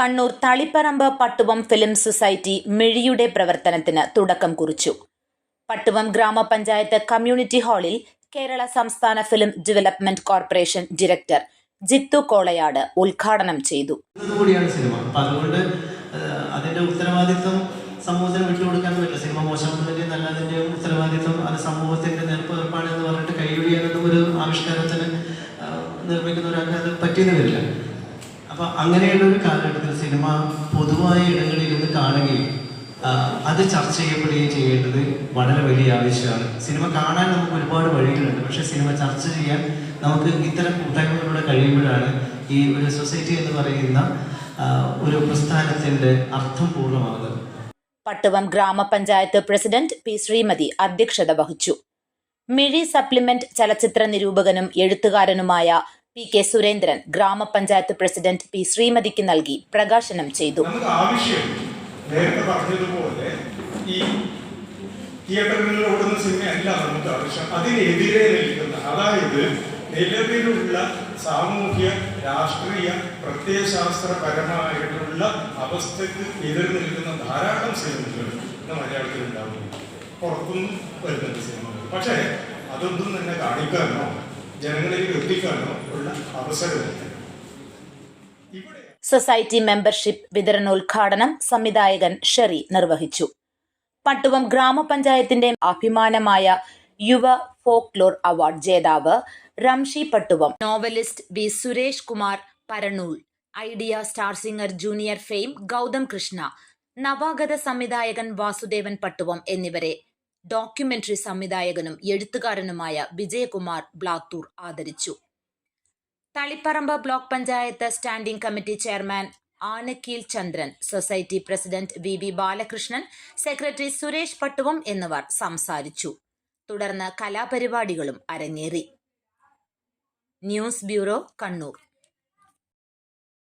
Kannur Taliparamba Pattuvam film society മിഴിയുടെ പ്രവർത്തനത്തിന് തുടക്കം കുറിച്ചു. പട്ടുവം ഗ്രാമപഞ്ചായത്ത് കമ്മ്യൂണിറ്റി ഹാളിൽ കേരള സംസ്ഥാന film development corporation director Jithu Kolayad ഉദ്ഘാടനം ചെയ്തു. അതുകൊണ്ട് അതിന്റെ ഉത്തരവാദിത്വം സമൂഹത്തിന് വിട്ടുകൊടുക്കാൻ പറ്റില്ല. സിനിമ മോശമാക്കുന്നതിന്റെ നല്ലതിന്റെ ഉത്തരവാദിത്വം അത് സമൂഹത്തിന്റെ നേർപ്പേർപ്പാട് എന്ന് പറഞ്ഞിട്ട് കൈയൊഴിയാനൊന്നും ഒരു ആവിഷ്കാരത്തിന് നിർമ്മിക്കുന്ന ഒരാൾക്ക് അത് പറ്റിയെന്ന് വരില്ല. അപ്പൊ അങ്ങനെയുള്ള ഒരു കാലഘട്ടത്തിൽ സിനിമ പൊതുവായ ഇടങ്ങളിൽ ഇരുന്ന് കാണുകയും അത് ചർച്ച ചെയ്യപ്പെടുകയും ചെയ്യേണ്ടത് വളരെ വലിയ ആവശ്യമാണ്. സിനിമ കാണാൻ നമുക്ക് ഒരുപാട് വഴികളുണ്ട്. പക്ഷെ സിനിമ ചർച്ച ചെയ്യാൻ നമുക്ക് ഇത്തരം കൂട്ടായ്മകളിലൂടെ കഴിയുമ്പോഴാണ് ഈ ഒരു സൊസൈറ്റി എന്ന് പറയുന്ന ഒരു പ്രസ്ഥാനത്തിന്റെ അർത്ഥം പൂർണമാകുന്നത്. പട്ടുവം ഗ്രാമപഞ്ചായത്ത് പ്രസിഡന്റ് പി ശ്രീമതി അധ്യക്ഷത വഹിച്ചു. മിഴി സപ്ലിമെന്റ് ചലച്ചിത്ര നിരൂപകനും എഴുത്തുകാരനുമായ പി കെ സുരേന്ദ്രൻ ഗ്രാമപഞ്ചായത്ത് പ്രസിഡന്റ് പി ശ്രീമതിക്ക് നൽകി പ്രകാശനം ചെയ്തു. തിയേറ്ററുകളിൽ ഓടുന്ന സിനിമയല്ല നമുക്ക് ആവശ്യം. അതിനെതിരെ നിൽക്കുന്ന അതായത് നിലവിലുള്ള സാമൂഹ്യ രാഷ്ട്രീയ പ്രത്യയശാസ്ത്രപരമായിട്ടുള്ള അവസ്ഥയ്ക്ക് എതിർ നിൽക്കുന്ന ധാരാളം സിനിമകൾ ഇന്ന് മലയാളത്തിൽ ഉണ്ടാവുന്നു പുറത്തുനിന്ന് വരുന്നുണ്ട് സിനിമകൾ. പക്ഷേ അതൊന്നും തന്നെ കാണിക്കാനോ ജനങ്ങളിലേക്ക് എത്തിക്കാനോ ഉള്ള അവസരമില്ല ഇവിടെ സൊസൈറ്റി മെമ്പർഷിപ്പ് വിതരണോദ്ഘാടനം സംവിധായകൻ ഷെറി നിർവഹിച്ചു. പട്ടുവം ഗ്രാമപഞ്ചായത്തിന്റെ അഭിമാനമായ യുവ ഫോക്ലോർ അവാർഡ് ജേതാവ് Ramshi Pattuvam. Novelist V Suresh Kumar Paranool idea star singer junior fame Gautham Krishna നവാഗത സംവിധായകൻ വാസുദേവൻ പട്ടുവം എന്നിവരെ ഡോക്യുമെന്ററി സംവിധായകനും എഴുത്തുകാരനുമായ വിജയകുമാർ ബ്ലാത്തൂർ ആദരിച്ചു. Taliparamba block panchayat standing committee chairman Anakkeel Chandran society president V V Balakrishnan secretary Suresh Pattuvam എന്നിവർ സംസാരിച്ചു. തുടർന്ന് കലാപരിപാടികളും അരങ്ങേറി. News bureau Kannur.